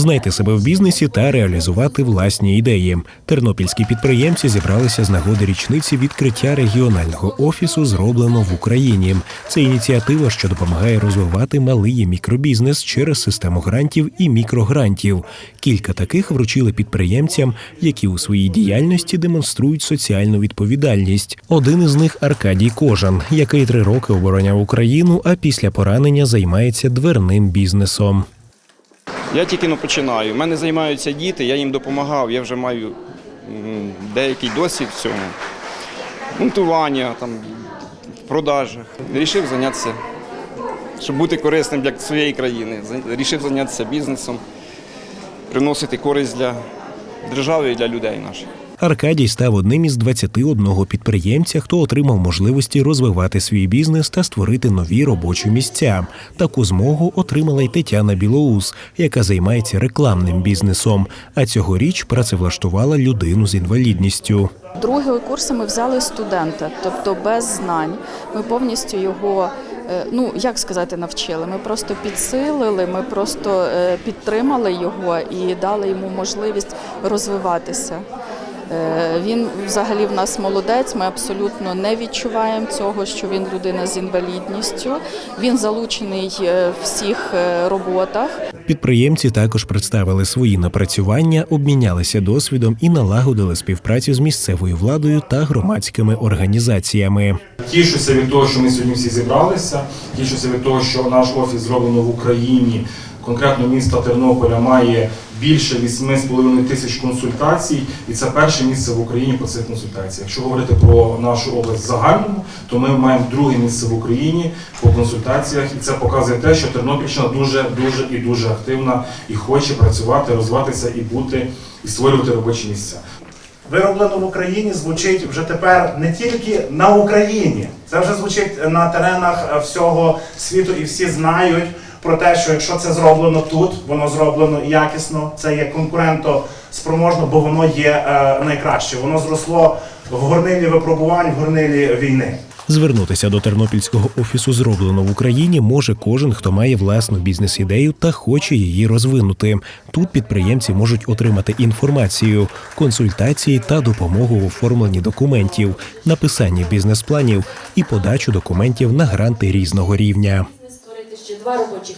знайти себе в бізнесі та реалізувати власні ідеї. Тернопільські підприємці зібралися з нагоди річниці відкриття регіонального офісу зроблено в Україні. Це ініціатива, що допомагає розвивати малий мікробізнес через систему грантів і мікрогрантів. Кілька таких вручили підприємцям, які у своїй діяльності демонструють соціальну відповідальність. Один із них Аркадій Кожан, який три роки обороняв Україну, а після поранення займається дверним бізнесом. Я тільки ну, починаю. У мене займаються діти, я їм допомагав, я вже маю деякий досвід в цьому. Монтування, там, в продажах. Рішив зайнятися, щоб бути корисним для своєї країни. Рішив зайнятися бізнесом, приносити користь для держави і для людей наших. Аркадій став одним із 21 підприємця, хто отримав можливості розвивати свій бізнес та створити нові робочі місця. Таку змогу отримала й Тетяна Білоус, яка займається рекламним бізнесом. А цьогоріч працевлаштувала людину з інвалідністю. Другий курси ми взяли студента, тобто без знань. Ми повністю його, е, ну як сказати, навчили. Ми просто підсилили, ми просто е, підтримали його і дали йому можливість розвиватися. Е, Він взагалі в нас молодець. Ми абсолютно не відчуваємо цього, що він людина з інвалідністю. Він залучений е, в всіх е, роботах. Підприємці також представили свої напрацювання, обмінялися досвідом і налагодили співпрацю з місцевою владою та громадськими організаціями. Тішуся від того, що ми сьогодні всі зібралися. Тішуся від того, що наш офіс зроблено в Україні. Конкретно місто Тернополя має більше 8,5 тисяч консультацій, і це перше місце в Україні по цих консультаціях. Якщо говорити про нашу область в загальному, то ми маємо друге місце в Україні по консультаціях, і це показує те, що Тернопільщина дуже, дуже і дуже активна і хоче працювати, розвиватися і бути і створювати робочі місця. Вироблено в Україні звучить вже тепер не тільки на Україні, це вже звучить на теренах всього світу, і всі знають про те, що якщо це зроблено тут, воно зроблено якісно, це є конкурентоспроможно, бо воно є е, найкраще. Воно зросло в горнилі випробувань, в горнилі війни. Звернутися до тернопільського офісу зроблено в Україні може кожен, хто має власну бізнес-ідею та хоче її розвинути. Тут підприємці можуть отримати інформацію, консультації та допомогу в оформленні документів, написанні бізнес-планів і подачу документів на гранти різного рівня. Два робочих.